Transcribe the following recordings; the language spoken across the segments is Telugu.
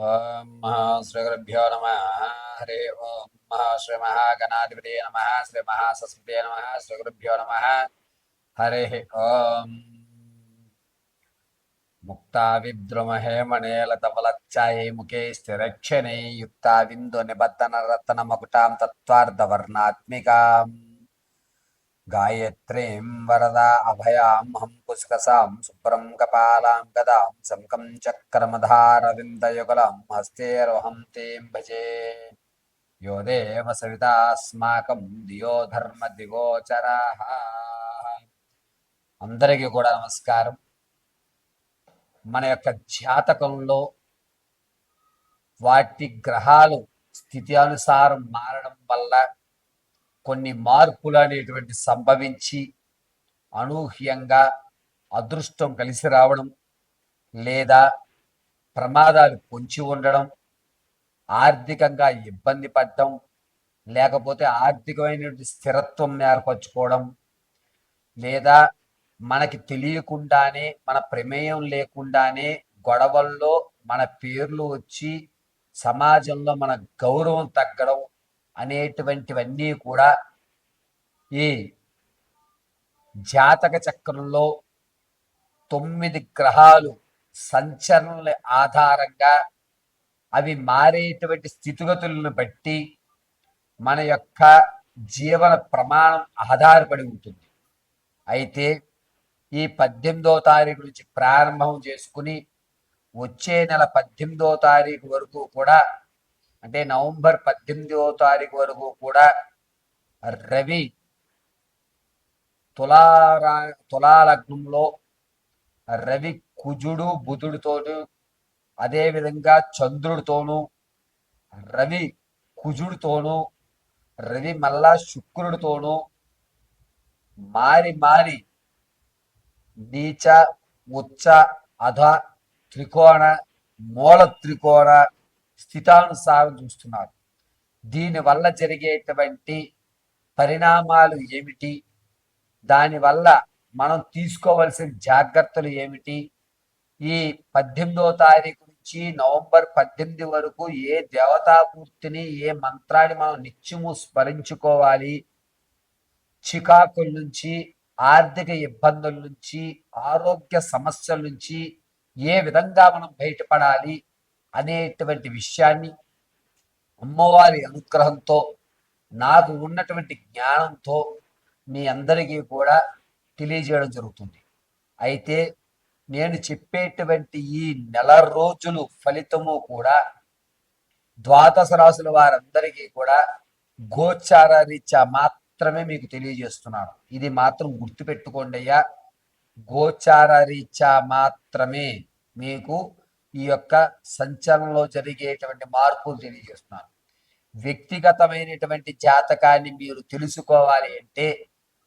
ఓం శ్రీగురుభ్యో నమ. హరి ఓం మహాశ్రీ మహాగణాధిపతి నమ. శ్రీ మహాసస్మృతి నమ. శ్రీగురుభ్యో నమ. హరి ఓం. ముక్తా విద్రుమహేమణేలతవలచ్చాయై ముఖే స్థిరక్షణే. యుక్తావిందు నిబద్ధన రత్నమకుటాం తత్వార్ధవర్ణాత్మికాం గాయత్రీం వరదా అభయాం హం పుష్కసాం శుభ్రం కపాలాం గదాం శంకం చక్రమధారవిందయుగలం హస్తేరోహం తీం భజే యో దేవ సవితాస్మాకం దియో ధర్మ దిగోచరా అందరికీ కూడా నమస్కారం. మన యొక్క జాతకంలో వాటి గ్రహాలు స్థితి అనుసారం మారడం వల్ల కొన్ని మార్పులు అనేటువంటి సంభవించి అనూహ్యంగా అదృష్టం కలిసి రావడం లేదా ప్రమాదాలు పొంచి ఉండడం ఆర్థికంగా ఇబ్బంది పడటం లేకపోతే ఆర్థికమైనటువంటి స్థిరత్వం ఏర్పరచుకోవడం లేదా మనకి తెలియకుండానే మన ప్రమేయం లేకుండానే గొడవల్లో మన పేర్లు వచ్చి సమాజంలో మన గౌరవం తగ్గడం అనేటువంటివన్నీ కూడా ఈ జాతక చక్రంలో తొమ్మిది గ్రహాలు సంచలనల ఆధారంగా అవి మారేటువంటి స్థితిగతులను బట్టి మన యొక్క జీవన ప్రమాణం ఆధారపడి ఉంటుంది. అయితే ఈ పద్దెనిమిదో తారీఖు నుంచి ప్రారంభం చేసుకుని వచ్చే నెల పద్దెనిమిదో తారీఖు వరకు కూడా అంటే నవంబర్ పద్దెనిమిదో తారీఖు వరకు కూడా రవి తులారా తులాలగ్నంలో రవి కుజుడు బుధుడితోను అదేవిధంగా చంద్రుడితోనూ రవి కుజుడితోనూ రవి మళ్ళా శుక్రుడితోనూ మారి మారి నీచ ఉచ్చ అధ త్రికోణ మూల త్రికోణ స్థితానుసారం చూస్తున్నారు. దీనివల్ల జరిగేటువంటి పరిణామాలు ఏమిటి? దానివల్ల మనం తీసుకోవలసిన జాగ్రత్తలు ఏమిటి? ఈ పద్దెనిమిదో తారీఖు నుంచి నవంబర్ పద్దెనిమిది వరకు ఏ దేవతామూర్తిని ఏ మంత్రాన్ని మనం నిత్యము స్మరించుకోవాలి? చికాకుల నుంచి ఆర్థిక ఇబ్బందుల నుంచి ఆరోగ్య సమస్యల నుంచి ఏ విధంగా మనం బయటపడాలి అనేటువంటి విషయాన్ని అమ్మవారి అనుగ్రహంతో నాకు ఉన్నటువంటి జ్ఞానంతో మీ అందరికీ కూడా తెలియజేయడం జరుగుతుంది. అయితే నేను చెప్పేటువంటి ఈ నెల రోజులు ఫలితము కూడా ద్వాదశ రాసుల వారందరికీ కూడా గోచార రీత్యా మాత్రమే మీకు తెలియజేస్తున్నాను. ఇది మాత్రం గుర్తుపెట్టుకోండి అయ్యా. గోచార రీత్యా మాత్రమే మీకు ఈ యొక్క సంచలనంలో జరిగేటువంటి మార్పులు తెలియజేస్తున్నాను. వ్యక్తిగతమైనటువంటి జాతకాన్ని మీరు తెలుసుకోవాలి అంటే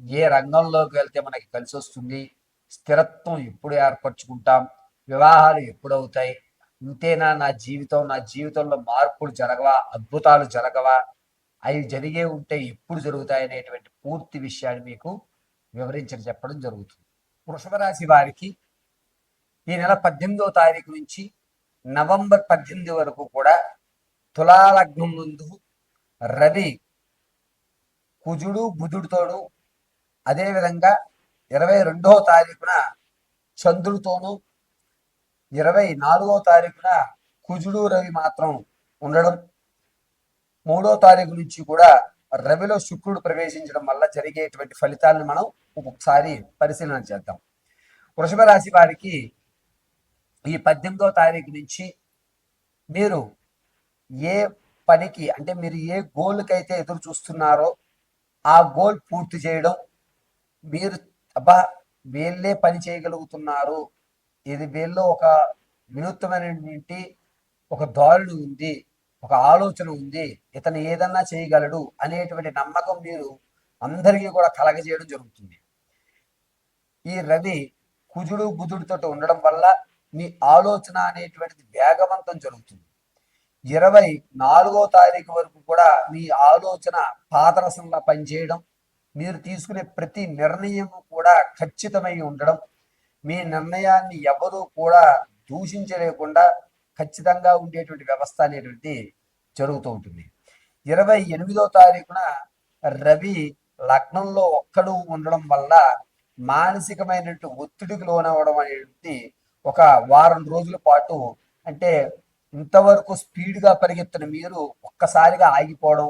ఏ రంగంలోకి వెళ్తే మనకి కలిసి వస్తుంది? స్థిరత్వం ఎప్పుడు ఏర్పరచుకుంటాం? వివాహాలు ఎప్పుడవుతాయి ఇంతేనా నా జీవితం? నా జీవితంలో మార్పులు జరగవా? అద్భుతాలు జరగవా? అవి జరిగే ఉంటే ఎప్పుడు జరుగుతాయి అనేటువంటి పూర్తి విషయాన్ని మీకు వివరించడం చెప్పడం జరుగుతుంది. వృషభ రాశి వారికి ఈ నెల పద్దెనిమిదవ తారీఖు నుంచి నవంబర్ పద్దెనిమిది వరకు కూడా తులాలగ్నం ముందు రవి కుజుడు బుధుడితోడు అదేవిధంగా ఇరవై రెండవ తారీఖున చంద్రుడితోనూ ఇరవై నాలుగవ తారీఖున కుజుడు రవి మాత్రం ఉండడం మూడో తారీఖు నుంచి కూడా రవిలో శుక్రుడు ప్రవేశించడం వల్ల జరిగేటువంటి ఫలితాలను మనం ఒకసారి పరిశీలన చేద్దాం. వృషభ రాశి వారికి ఈ పద్దెనిమిదో తారీఖు నుంచి మీరు ఏ పనికి అంటే మీరు ఏ గోల్కైతే ఎదురు చూస్తున్నారో ఆ గోల్ పూర్తి చేయడం మీరు అబ్బా వీళ్ళే పని చేయగలుగుతున్నారు. ఇది వీళ్ళు ఒక వినూత్నమైనటువంటి ఒక దారుడు ఉంది ఒక ఆలోచన ఉంది ఇతను ఏదన్నా చేయగలడు అనేటువంటి నమ్మకం మీరు అందరికీ కూడా కలగజేయడం జరుగుతుంది. ఈ రవి కుజుడు బుధుడితో ఉండడం వల్ల మీ ఆలోచన అనేటువంటిది వేగవంతం జరుగుతుంది. ఇరవై నాలుగో తారీఖు వరకు కూడా మీ ఆలోచన పాదరసంలా పనిచేయడం మీరు తీసుకునే ప్రతి నిర్ణయం కూడా ఖచ్చితమై ఉండడం మీ నిర్ణయాన్ని ఎవరూ కూడా దూషించలేకుండా ఖచ్చితంగా ఉండేటువంటి వ్యవస్థ అనేటువంటి జరుగుతూ ఉంటుంది. ఇరవై ఎనిమిదో తారీఖున రవి లగ్నంలో ఒక్కడు ఉండడం వల్ల మానసికమైనటువంటి ఒత్తిడికి లోనవ్వడం అనేది ఒక వారం రోజుల పాటు అంటే ఇంతవరకు స్పీడ్గా పరిగెత్తిన మీరు ఒక్కసారిగా ఆగిపోవడం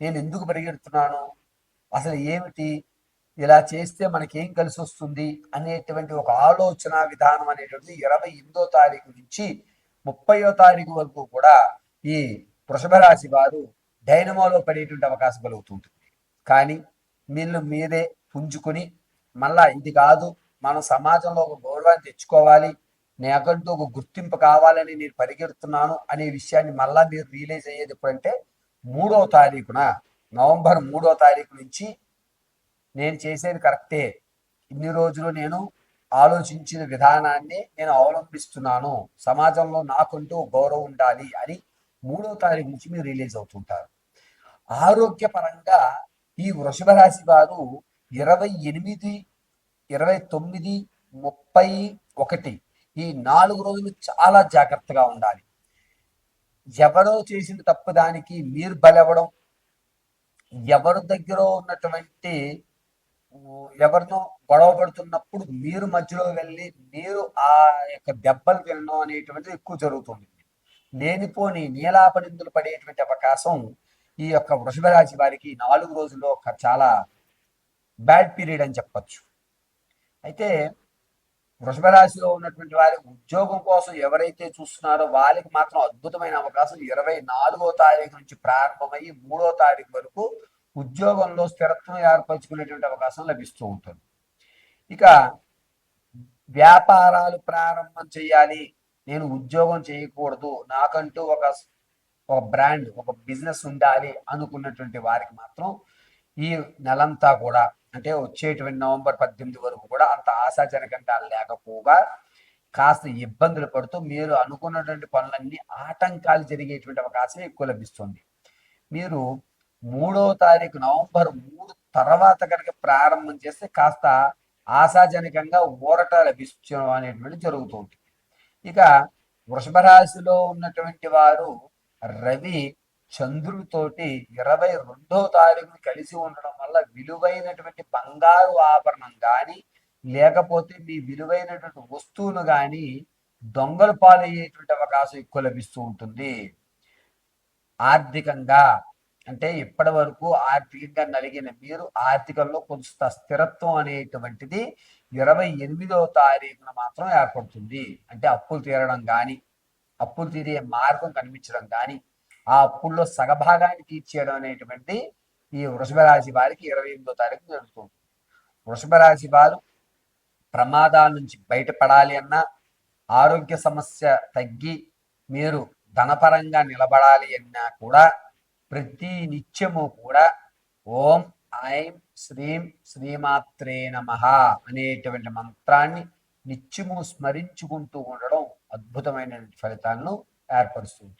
నేను ఎందుకు పరిగెడుతున్నాను అసలు ఏమిటి? ఇలా చేస్తే మనకేం కలిసి వస్తుంది అనేటువంటి ఒక ఆలోచన విధానం అనేటువంటిది ఇరవై ఎనిమిదో తారీఖు నుంచి ముప్పయో తారీఖు వరకు కూడా ఈ వృషభ రాశి వారు డైనమోలో పడేటువంటి అవకాశం కలుగుతుంటుంది కానీ వీళ్ళు మీరే పుంజుకొని మళ్ళా ఇది కాదు మనం సమాజంలో ఒక గౌరవాన్ని తెచ్చుకోవాలి నాకంటూ ఒక గుర్తింపు కావాలని నేను పరిగెడుతున్నాను అనే విషయాన్ని మళ్ళా మీరు రియలైజ్ అయ్యేది ఎప్పుడంటే మూడో తారీఖున నవంబర్ మూడో తారీఖు నుంచి నేను చేసేది కరెక్టే. ఇన్ని రోజులు నేను ఆలోచించిన విధానాన్ని నేను అవలంబిస్తున్నాను. సమాజంలో నాకంటూ గౌరవం ఉండాలి అని మూడో తారీఖు నుంచి మీరు రిలీజ్ అవుతుంటారు. ఆరోగ్యపరంగా ఈ వృషభ రాశి వారు ఇరవై ఎనిమిది ఇరవై తొమ్మిది ముప్పై ఒకటి ఈ నాలుగు రోజులు చాలా జాగ్రత్తగా ఉండాలి. ఎవరో చేసిన తప్పుదానికి మీరు బలవడం ఎవరి దగ్గర ఉన్నటువంటి ఎవరినో గొడవ పడుతున్నప్పుడు మీరు మధ్యలో వెళ్ళి మీరు ఆ యొక్క దెబ్బలు తినడం అనేటువంటిది ఎక్కువ జరుగుతుంది. లేనిపోని నీలాపనిందులు పడేటువంటి అవకాశం ఈ యొక్క వృషభ రాశి వారికి నాలుగు రోజుల్లో ఒక చాలా బ్యాడ్ పీరియడ్ అని చెప్పచ్చు. అయితే వృషభ రాశిలో ఉన్నటువంటి వారి ఉద్యోగం కోసం ఎవరైతే చూస్తున్నారో వాళ్ళకి మాత్రం అద్భుతమైన అవకాశం. ఇరవై నాలుగో తారీఖు నుంచి ప్రారంభమయ్యి మూడో తారీఖు వరకు ఉద్యోగంలో స్థిరత్వం ఏర్పరచుకునేటువంటి అవకాశం లభిస్తూ ఉంటుంది. ఇక వ్యాపారాలు ప్రారంభం చేయాలి. నేను ఉద్యోగం చేయకూడదు. నాకంటూ ఒక ఒక బ్రాండ్ ఒక బిజినెస్ ఉండాలి అనుకున్నటువంటి వారికి మాత్రం ఈ నెలంతా కూడా అంటే వచ్చేటువంటి నవంబర్ పద్దెనిమిది వరకు కూడా అంత ఆశాజనకంగా లేకపోగా కాస్త ఇబ్బందులు పడుతూ మీరు అనుకున్నటువంటి పనులన్నీ ఆటంకాలు జరిగేటువంటి అవకాశం ఎక్కువ లభిస్తుంది. మీరు మూడో తారీఖు నవంబర్ మూడు తర్వాత కనుక ప్రారంభం చేస్తే కాస్త ఆశాజనకంగా ఊరట లభించడం అనేటువంటి జరుగుతుంది. ఇక వృషభ రాశిలో ఉన్నటువంటి వారు రవి చంద్రుడితోటి ఇరవై రెండో తారీఖుని కలిసి ఉండడం వల్ల విలువైనటువంటి బంగారు ఆభరణం కానీ లేకపోతే మీ విలువైనటువంటి వస్తువును కానీ దొంగలు పాలయ్యేటువంటి అవకాశం ఎక్కువ లభిస్తూ ఉంటుంది. ఆర్థికంగా అంటే ఇప్పటి వరకు ఆర్థికంగా నలిగిన మీరు ఆర్థికంలో కొంత స్థిరత్వం అనేటువంటిది ఇరవై ఎనిమిదవ తారీఖున మాత్రం ఏర్పడుతుంది. అంటే అప్పులు తీరడం కానీ అప్పులు తీరే మార్గం కనిపించడం కానీ ఆ అప్పుల్లో సగభాగాన్ని తీర్చేయడం అనేటువంటి ఈ వృషభ రాశి వారికి ఇరవై ఎనిమిదో తారీఖు జరుగుతుంది. వృషభ రాశి వారు ప్రమాదాల నుంచి బయటపడాలి అన్నా ఆరోగ్య సమస్య తగ్గి మీరు ధనపరంగా నిలబడాలి అన్నా కూడా ప్రతి నిత్యము కూడా ఓం ఐం శ్రీం శ్రీమాత్రే నమ అనేటువంటి మంత్రాన్ని నిత్యము స్మరించుకుంటూ ఉండడం అద్భుతమైన ఫలితాలను ఏర్పరుస్తుంది.